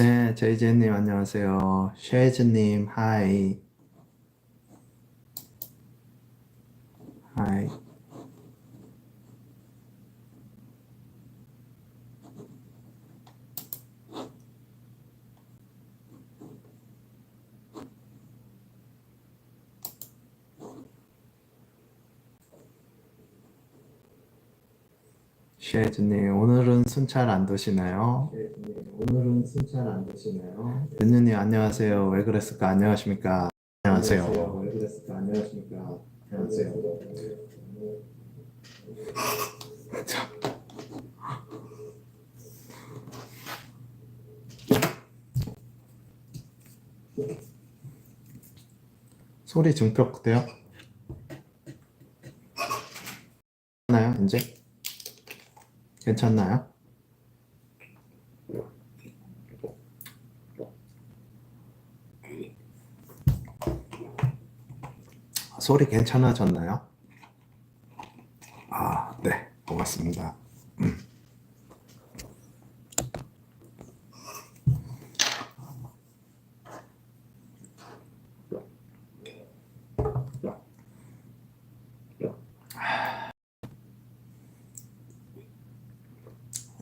네, 제이제님 안녕하세요. 쉐즈님 하이. 하이. 쉐즈님 오늘은 순찰 안 도시나요? 오늘은 순찰 안 도시나요? 윤유님 안녕하세요. 왜 그랬을까? 안녕하십니까? 안녕하세요. 왜 그랬을까? 안녕하십니까? 안녕하세요. 자. 소리 증폭돼요? 나요 이제? 괜찮나요? 소리 괜찮아졌나요? 아, 네, 고맙습니다. 음.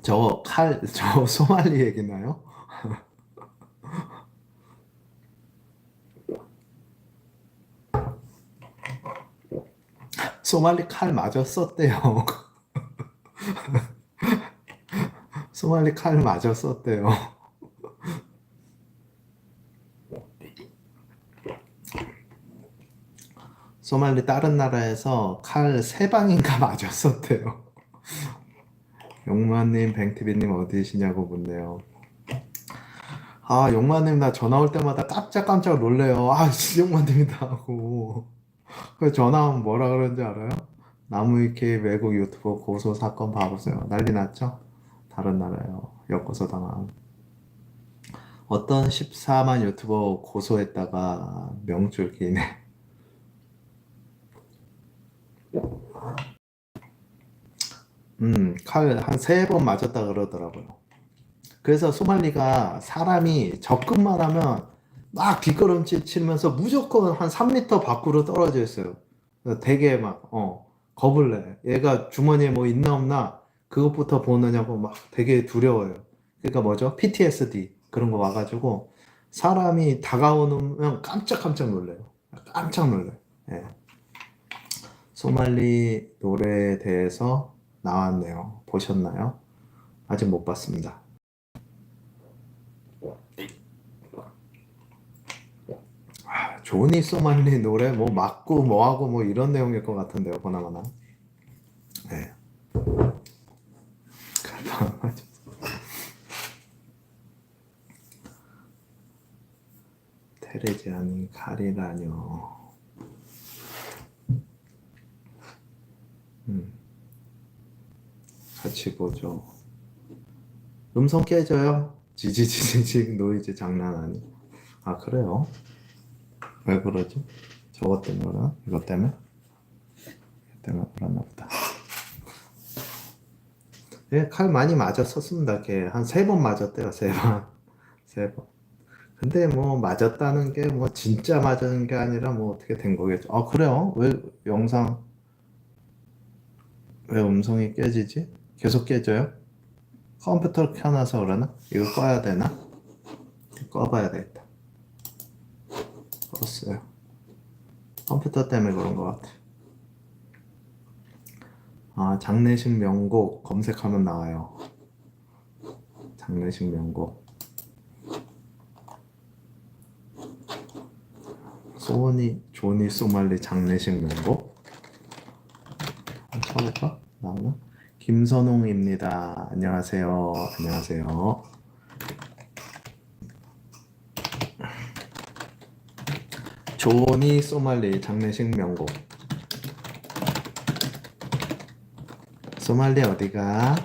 저 칼, 저 소말리 얘기나요? 소말리 칼 맞았었대요. 소말리 칼 맞았었대요. 소말리 다른 나라에서 칼 세 방인가 맞았었대요. 용마님, 뱅티비님 어디시냐고 묻네요. 아, 용마님 나 전화 올 때마다 깜짝깜짝 놀래요. 아, 용마님이다 하고. 그 전화하면 뭐라 그러는지 알아요? 나무위키 외국 유튜버 고소 사건 봐보세요. 난리 났죠? 다른 나라요. 엮어서 당한. 어떤 14만 유튜버 고소했다가 명줄 기네. 음, 칼 한 세 번 맞았다 그러더라고요. 그래서 소말리가 사람이 접근만 하면 막 뒷걸음질 치면서 무조건 한 3m 밖으로 떨어져 있어요. 되게 막, 어, 겁을 내. 얘가 주머니에 뭐 있나 없나 그것부터 보느냐고 막 되게 두려워요. 그러니까 뭐죠? PTSD 그런 거 와가지고 사람이 다가오면 깜짝깜짝 놀래요. 깜짝 놀래요. 예. 소말리 노래에 대해서 나왔네요. 보셨나요? 아직 못 봤습니다. 아, 조니 소말리 노래 뭐 맞고 뭐하고 뭐 이런 내용일 것 같은데요, 보나마나. 네. 테레지아니 가리라뇨. 음. 같이 보죠. 음성 깨져요? 지지지지직 노이즈 장난 아니. 아 그래요? 왜 그러지? 저것 때문에 이것 때문에? 이것 때문에 그러나 보다. 예, 칼 많이 맞았었습니다. 걔 한 세 번 맞았대요. 세 번. 세 번. 근데 뭐 맞았다는 게 뭐 진짜 맞은 게 아니라 뭐 어떻게 된 거겠죠. 아 그래요? 왜 영상 왜 음성이 깨지지? 계속 깨져요? 컴퓨터를 켜놔서 그러나? 이거 꺼야 되나? 꺼봐야 되겠다. 껐어요. 컴퓨터 때문에 그런 것 같아. 아, 장례식 명곡 검색하면 나와요. 장례식 명곡. 소니, 조니 소말리 장례식 명곡. 쳐볼까? 나오나? 김선홍입니다. 안녕하세요. 안녕하세요. 조니 소말리 장례식 명곡. 소말리 어디가?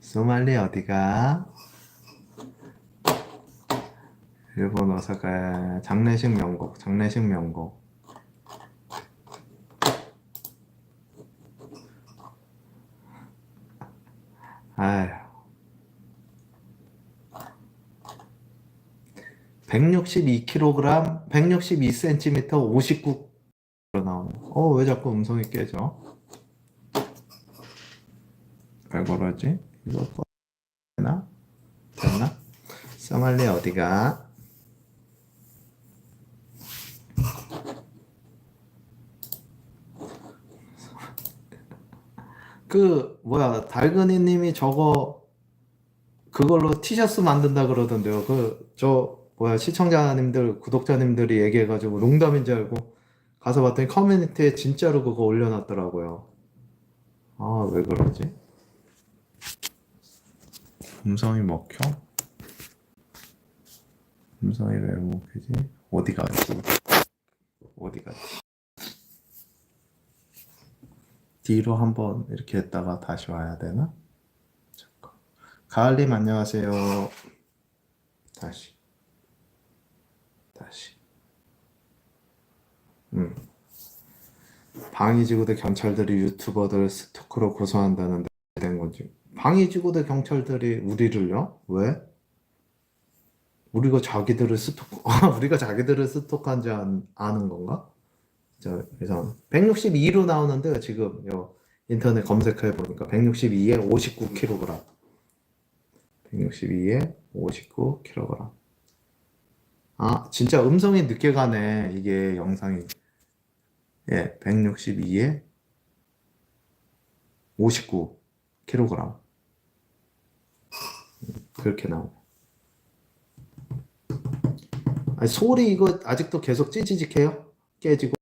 소말리 어디가? 일본 오사카 장례식 명곡, 장례식 명곡. 아휴, 162kg, 162cm, 59 나오네. 어, 왜 자꾸 음성이 깨져? 왜 그러지? 이거 꺼- 되나? 됐나? 써말리 어디가? 그 뭐야 달근이님이 저거 그걸로 티셔츠 만든다 그러던데요. 그 저 뭐야 시청자님들 구독자님들이 얘기해가지고 농담인 줄 알고 가서 봤더니 커뮤니티에 진짜로 그거 올려놨더라고요. 아 왜 그러지? 음성이 먹혀? 음성이 왜 먹히지? 어디 갔지? 어디 갔지? 뒤로 한번 이렇게 했다가 다시 와야 되나? 잠깐. 가을님 안녕하세요. 다시. 음. 방위지구대 경찰들이 유튜버들 스토커로 고소한다는데 된 건지. 방위지구대 경찰들이 우리를요? 왜? 우리가 자기들을 스토커, 우리가 자기들을 스토커한지 안- 아는 건가? 자, 그래서 162로 나오는데 지금 요 인터넷 검색해 보니까 162에 59kg. 162에 59kg. 아, 진짜 음성이 늦게 가네. 이게 영상이. 예, 162에 59kg. 그렇게 나오네. 아니, 소리 이거 아직도 계속 찌지직해요? 깨지고.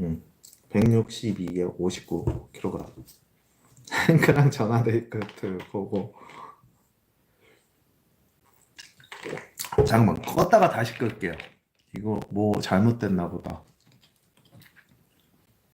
음, 162에 59kg. 행크랑 전화데이트 보고. 잠깐만, 껐다가 다시 끌게요. 이거 뭐 잘못됐나 보다.